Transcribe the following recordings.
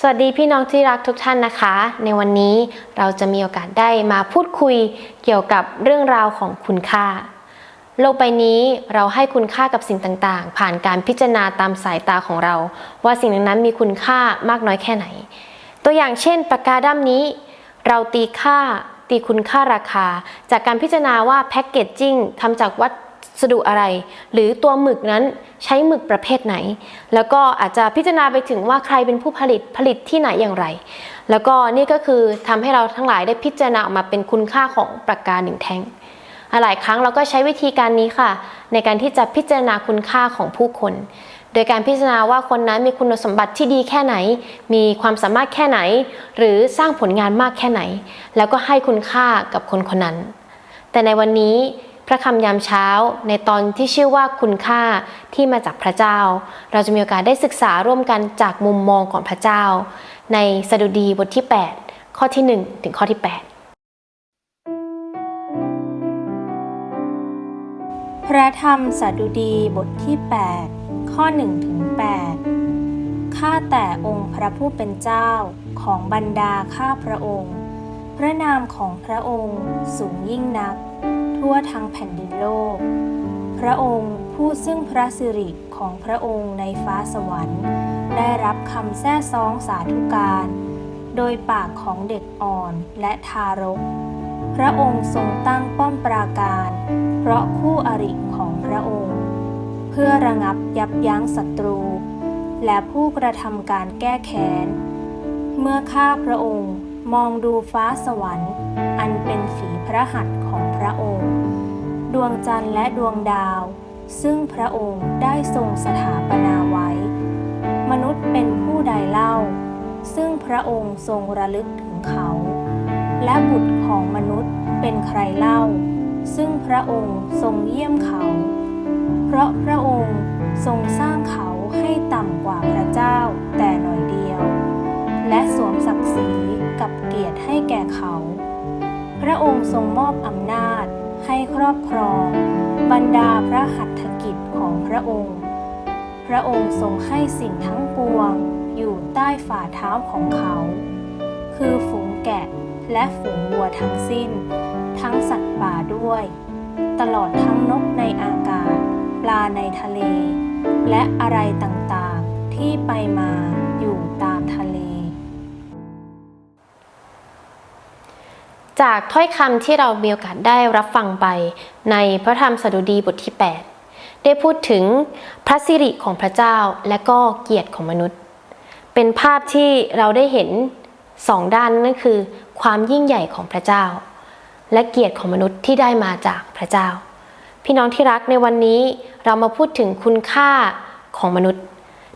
สวัสดีพี่น้องที่รักทุกท่านนะคะ ในวันนี้เราจะมีโอกาสได้มาพูดคุยเกี่ยวกับเรื่องราวของคุณค่า โลกใบนี้เราให้คุณค่ากับสิ่งต่างๆ ผ่านการพิจารณาตามสายตาของเรา ว่าสิ่งนั้นมีคุณค่ามากน้อยแค่ไหน ตัวอย่างเช่นปากกาด้ามนี้ เราตีค่าตีคุณค่าราคา จากการพิจารณาว่าแพ็กเกจจิ้งทำจากวัต สดุอะไร หรือตัวหมึกนั้นใช้หมึกประเภทไหน แล้วก็อาจจะพิจารณาไปถึงว่าใครเป็นผู้ผลิตผลิตที่ไหนอย่างไร แล้วก็นี่ก็คือทำให้เราทั้งหลายได้พิจารณาออกมาเป็นคุณค่าของปากกาหนึ่งแท่งหลายครั้งเราก็ใช้วิธีการนี้ค่ะ ในการที่จะพิจารณาคุณค่าของผู้คน โดยการพิจารณาว่าคนนั้นมีคุณสมบัติที่ดีแค่ไหน มีความสามารถแค่ไหน หรือสร้างผลงานมากแค่ไหน แล้วก็ให้คุณค่ากับคนคนนั้น แต่ในวันนี้ พระคำยามเช้าในตอนที่ชื่อว่าคุณค่าที่มาจากพระเจ้า เราจะมีโอกาสได้ศึกษาร่วมกันจากมุมมองของพระเจ้า ในสดุดีบทที่ 8 ข้อที่ 1 ถึงข้อที่ 8 พระธรรมสดุดีบทที่ 8 ข้อ1ถึง8ข้าแต่องค์พระผู้เป็นเจ้าของบรรดาข้าพระองค์ พระนามของพระองค์สูงยิ่งนัก ทั่วทั้งแผ่นดินโลก พระองค์ผู้ซึ่งพระสิริของพระองค์ในฟ้าสวรรค์ ได้รับคำแท้ซองสาธุการ โดยปากของเด็กอ่อนและทารก พระองค์ทรงตั้งป้อมปราการ เพราะคู่อริของพระองค์ เพื่อระงับยับยั้งศัตรู และผู้กระทำการแก้แค้น เมื่อข้าพระองค์มองดูฟ้าสวรรค์ อันเป็นฝีพระหัตถ์ ระองค์ ดวงจันทร์และดวงดาว ซึ่งพระองค์ได้ทรงสถาปนาไว้ มนุษย์เป็นผู้ใดเล่า ซึ่งพระองค์ทรงระลึกถึงเขา และบุตรของมนุษย์เป็นใครเล่า ซึ่งพระองค์ทรงเยี่ยมเขา เพราะพระองค์ทรงสร้างเขาให้ต่ำกว่าพระเจ้าแต่หน่อยเดียว และสวมศักดิ์ศรีกับเกียรติให้แก่เขา พระองค์ทรงมอบอำนาจ ให้ครอบครอง บรรดาพระหัตถกิจของพระองค์ พระองค์ทรงให้สิ่งทั้งปวงอยู่ใต้ฝ่าเท้าของเขา คือฝูงแกะและฝูงวัวทั้งสิ้น ทั้งสัตว์ป่าด้วย ตลอดทั้งนกในอากาศ ปลาในทะเล และอะไรต่างๆที่ไปมา จากถ้อยคำที่เรามีโอกาสได้รับฟังไป ในพระธรรมสดุดีบทที่ 8 ได้พูดถึงพระสิริของพระเจ้าและก็เกียรติของมนุษย์ เป็นภาพที่เราได้เห็นสองด้านนั่นคือ ความยิ่งใหญ่ของพระเจ้า และเกียรติของมนุษย์ที่ได้มาจากพระเจ้า พี่น้องที่รักในวันนี้เรามาพูดถึงคุณค่าของมนุษย์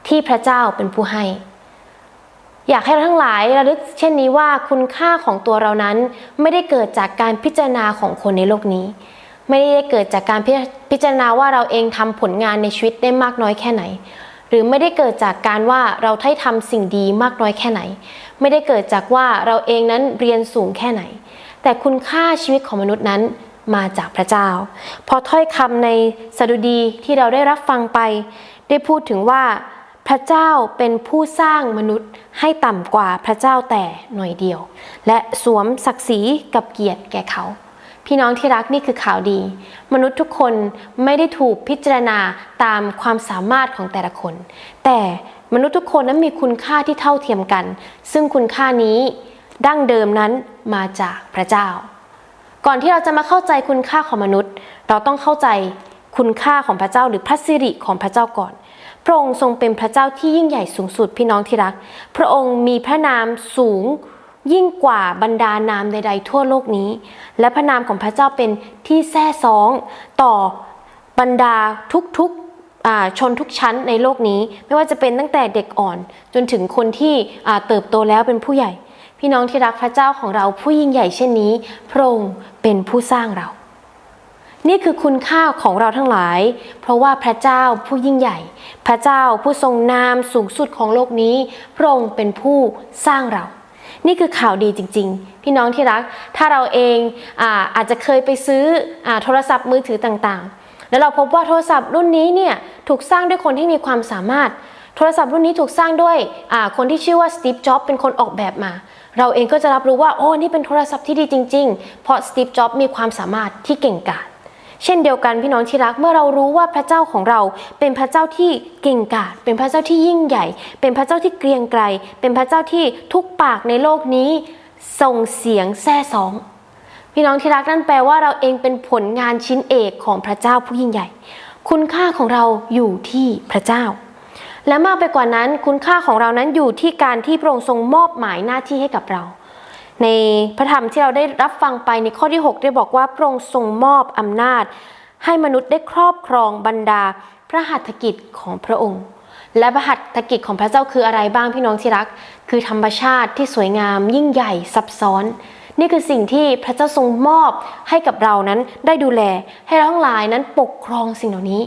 ที่พระเจ้าเป็นผู้ให้ อยากให้เราทั้งหลายระลึกเช่นนี้ว่าคุณค่าของตัวเรานั้น ไม่ได้เกิดจากการพิจารณาของคนในโลกนี้ ไม่ได้เกิดจากการพิจารณาว่าเราเองทำผลงานในชีวิตได้มากน้อยแค่ไหน หรือไม่ได้เกิดจากการว่าเราได้ทำสิ่งดีมากน้อยแค่ไหน ไม่ได้เกิดจากว่าเราเองนั้นเรียนสูงแค่ไหน แต่คุณค่าชีวิตของมนุษย์นั้นมาจากพระเจ้า พอถ้อยคำในสดุดีที่เราได้รับฟังไป ได้พูดถึงว่า พระเจ้าเป็นผู้สร้างมนุษย์ให้ต่ำกว่าพระเจ้าแต่หน่อยเดียว และสวมศักดิ์ศรีกับเกียรติแก่เขา พี่น้องที่รักนี่คือข่าวดี มนุษย์ทุกคนไม่ได้ถูกพิจารณาตามความสามารถของแต่ละคน แต่มนุษย์ทุกคนนั้นมีคุณค่าที่เท่าเทียมกัน ซึ่งคุณค่านี้ดั้งเดิมนั้นมาจากพระเจ้า ก่อนที่เราจะมาเข้าใจคุณค่าของมนุษย์ เราต้องเข้าใจคุณค่าของพระเจ้าหรือพระสิริของพระเจ้าก่อน ระองค์ทรงเป็นพระเจ้าที่ยิ่งใหญ่สูงสุดพี่น้องที่รัก พระองค์มีพระนามสูงยิ่งกว่าบรรดานามใด ๆ ทั่วโลกนี้ และพระนามของพระเจ้าเป็นที่แท้ซองต่อบรรดาทุกๆชนทุกชั้นในโลกนี้ ไม่ว่าจะเป็นตั้งแต่เด็กอ่อน จนถึงคนที่เติบโตแล้วเป็นผู้ใหญ่ พี่น้องที่รักพระเจ้าของเราผู้ยิ่งใหญ่เช่นนี้ พระองค์เป็นผู้สร้างเรา นี่คือคุณค่าของเราทั้งหลาย เพราะว่าพระเจ้าผู้ยิ่งใหญ่ พระเจ้าผู้ทรงนามสูงสุดของโลกนี้ พระองค์เป็นผู้สร้างเรา นี่คือข่าวดีจริง ๆ พี่น้องที่รัก ถ้าเราเองอาอาจจะเคยไปซื้ออโทรศัพท์มือถือต่างๆ แล้วเราพบว่าโทรศัพท์รุ่นนี้เนี่ยถูกสร้างด้วยคนที่มีความสามารถ โทรศัพท์รุ่นนี้ถูกสร้างด้วยคนที่ชื่อว่าสตีฟ จ็อบเป็นคนออกแบบมาเราเองก็จะรับรู้ว่าโอ้นี่เป็นโทรศัพท์ที่ดีจริง ๆ เพราะสตีฟ จ็อบมีความสามารถที่เก่งกาจ เช่นเดียวกันพี่น้องที่รักเมื่อเรารู้ว่าพระเจ้าของเราเป็นพระเจ้าที่เก่งกาจเป็นพระเจ้าที่ยิ่งใหญ่ เป็นพระเจ้าที่เกรียงไกรเป็นพระเจ้าที่ทุกปากในโลกนี้ส่งเสียงแซ่สองพี่น้องที่รักนั่นแปลว่าเราเองเป็นผลงานชิ้นเอกของพระเจ้าผู้ยิ่งใหญ่ คุณค่าของเราอยู่ที่พระเจ้า และมากไปกว่านั้นคุณค่าของเรานั้นอยู่ที่การที่พระองค์ทรงมอบหมายหน้าที่ให้กับเรา ในพระธรรมที่เราได้รับฟังไปในข้อที่ 6 ได้บอกว่าพระองค์ทรงมอบอำนาจ ให้มนุษย์ได้ครอบครองบรรดาพระหัตถกิจของพระองค์ และพระหัตถกิจของพระเจ้าคืออะไรบ้างพี่น้องที่รัก คือธรรมชาติที่สวยงาม ยิ่งใหญ่ซับซ้อน นี่คือสิ่งที่พระเจ้าทรงมอบให้กับเรานั้นได้ดูแล ให้เราทั้งหลายนั้นปกครองสิ่งเหล่านี้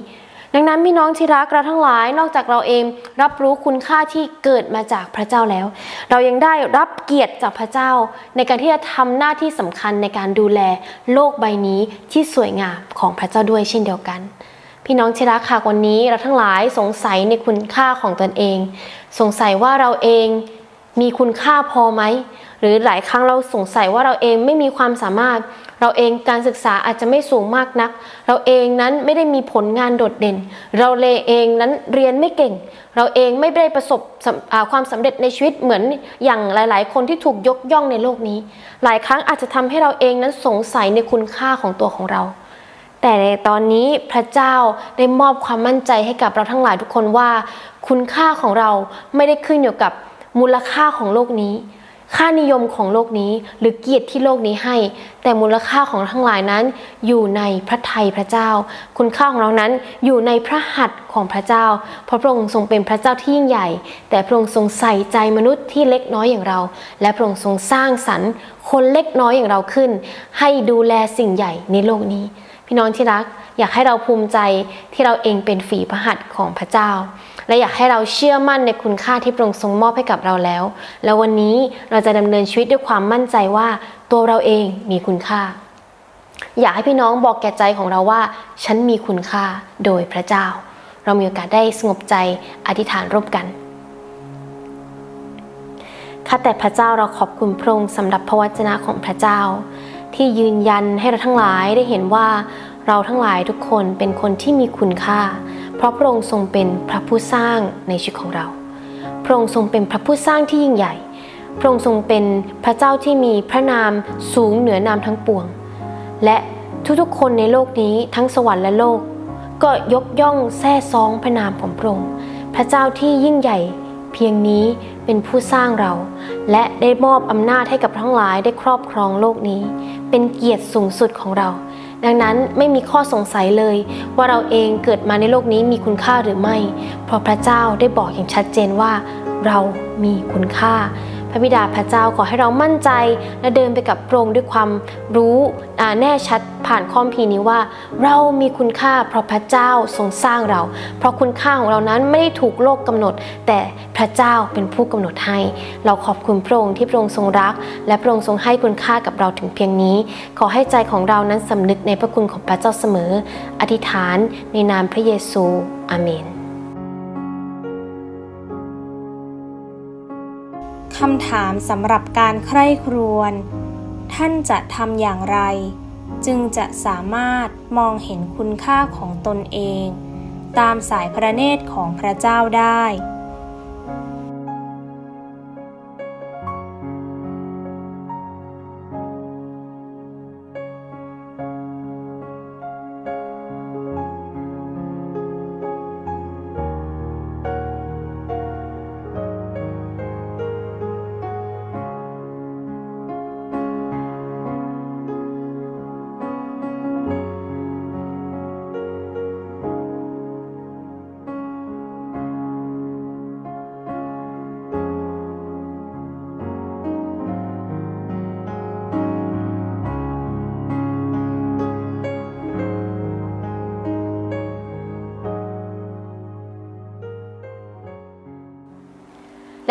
ดังนั้นพี่น้องที่รักเราทั้งหลายนอกจากเราเองรับรู้คุณค่าที่เกิดมาจากพระเจ้าแล้ว เรายังได้รับเกียรติจากพระเจ้า ในการที่จะทำหน้าที่สำคัญในการดูแลโลกใบนี้ที่สวยงามของพระเจ้าด้วยเช่นเดียวกัน พี่น้องที่รักค่ะวันนี้เราทั้งหลายสงสัยในคุณค่าของตนเอง สงสัยว่าเราเองมีคุณค่าพอไหมหรือหลายครั้งเราสงสัยว่าเราเองไม่มีความสามารถ เราเองการศึกษาอาจจะไม่สูงมากนัก เราเองนั้นไม่ได้มีผลงานโดดเด่น เราเลเองนั้นเรียนไม่เก่ง เราเองไม่ได้ประสบความสำเร็จในชีวิตเหมือนอย่างหลาย ๆ คนที่ถูกยกย่องในโลกนี้ หลายครั้งอาจจะทำให้เราเองนั้นสงสัยในคุณค่าของตัวของเรา แต่ในตอนนี้พระเจ้าได้มอบความมั่นใจให้กับเราทั้งหลายทุกคนว่า คุณค่าของเราไม่ได้ขึ้นอยู่กับมูลค่าของโลกนี้ ค่านิยมของโลกนี้หรือเกียรติที่โลกนี้ให้ แต่มูลค่าของทั้งหลายนั้น อยู่ในพระทัยพระเจ้า คุณค่าของเรานั้นอยู่ในพระหัตถ์ของพระเจ้า เพราะพระองค์ทรงเป็นพระเจ้าที่ยิ่งใหญ่ แต่พระองค์ทรงใส่ใจมนุษย์ที่เล็กน้อยอย่างเรา และพระองค์ทรงสร้างสรรค์คนเล็กน้อยอย่างเราขึ้น ให้ดูแลสิ่งใหญ่ในโลกนี้ พี่น้องที่รักอยากให้เราภูมิใจที่เราเองเป็นฝีพระหัตถ์ของพระเจ้า และอยากให้เราเชื่อมั่นในคุณค่าที่พระองค์ทรงมอบให้กับเราแล้ว แล้ววันนี้เราจะดำเนินชีวิตด้วยความมั่นใจว่าตัวเราเองมีคุณค่า อยากให้พี่น้องบอกแก่ใจของเราว่า ฉันมีคุณค่าโดยพระเจ้า เรามีโอกาสได้สงบใจอธิษฐานร่วมกันข้าแต่พระเจ้าเราขอบคุณพระองค์สำหรับพระวจนะของพระเจ้า ที่ยืนยันให้เราทั้งหลายได้เห็นว่าเราทั้งหลายทุกคนเป็นคนที่มีคุณค่า เพราะพระองค์ทรงเป็นพระผู้สร้างในชีวิตของเรา พระองค์ทรงเป็นพระผู้สร้างที่ยิ่งใหญ่ พระองค์ทรงเป็นพระเจ้าที่มีพระนามสูงเหนือนามทั้งปวง และทุกๆ คนในโลกนี้ทั้งสวรรค์และโลก ก็ยกย่องแท้ซองพระนามของพระองค์ พระเจ้าที่ยิ่งใหญ่เพียงนี้เป็นผู้สร้างเรา และได้มอบอำนาจให้กับทั้งหลายได้ครอบครองโลกนี้ เป็นเกียรติสูงสุดของเรา ดังนั้นไม่มีข้อสงสัยเลย ว่าเราเองเกิดมาในโลกนี้มีคุณค่าหรือไม่ เพราะพระเจ้าได้บอกอย่างชัดเจนว่า เรามีคุณค่า พระบิดาพระเจ้าขอให้เรามั่นใจ และเดินไปกับพระองค์ด้วยความรู้แน่ชัดผ่านข้อมพีนี้ว่า เรามีคุณค่าเพราะพระเจ้าทรงสร้างเรา เพราะคุณค่าของเรานั้นไม่ได้ถูกโลกกำหนด แต่พระเจ้าเป็นผู้กำหนดให้ เราขอบคุณพระองค์ที่พระองค์ทรงรัก และพระองค์ทรงให้คุณค่ากับเราถึงเพียงนี้ ขอให้ใจของเรานั้นสำนึกในพระคุณของพระเจ้าเสมอ อธิษฐานในนามพระเยซูอาเมน คำถามสำหรับการใคร่ครวญท่านจะทำอย่างไร จึงจะสามารถมองเห็นคุณค่าของตนเอง ตามสายพระเนตรของพระเจ้าได้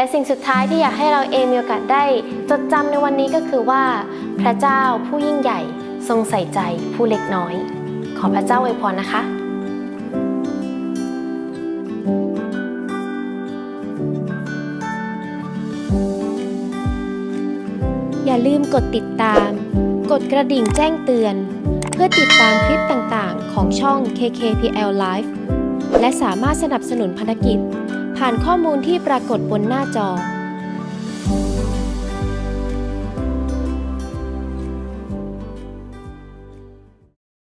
และสิ่งสุดท้ายที่อยากให้เราเองมีโอกาสได้ จดจำในวันนี้ก็คือว่า พระเจ้าผู้ยิ่งใหญ่ทรงใส่ใจผู้เล็กน้อย ขอพระเจ้าอวยพรนะคะอย่าลืมกดติดตาม กดกระดิ่งแจ้งเตือน เพื่อติดตามคลิปต่างๆ ของช่อง KKPL Live และสามารถสนับสนุนภารกิจ ผ่านข้อมูลที่ปรากฏบนหน้าจอ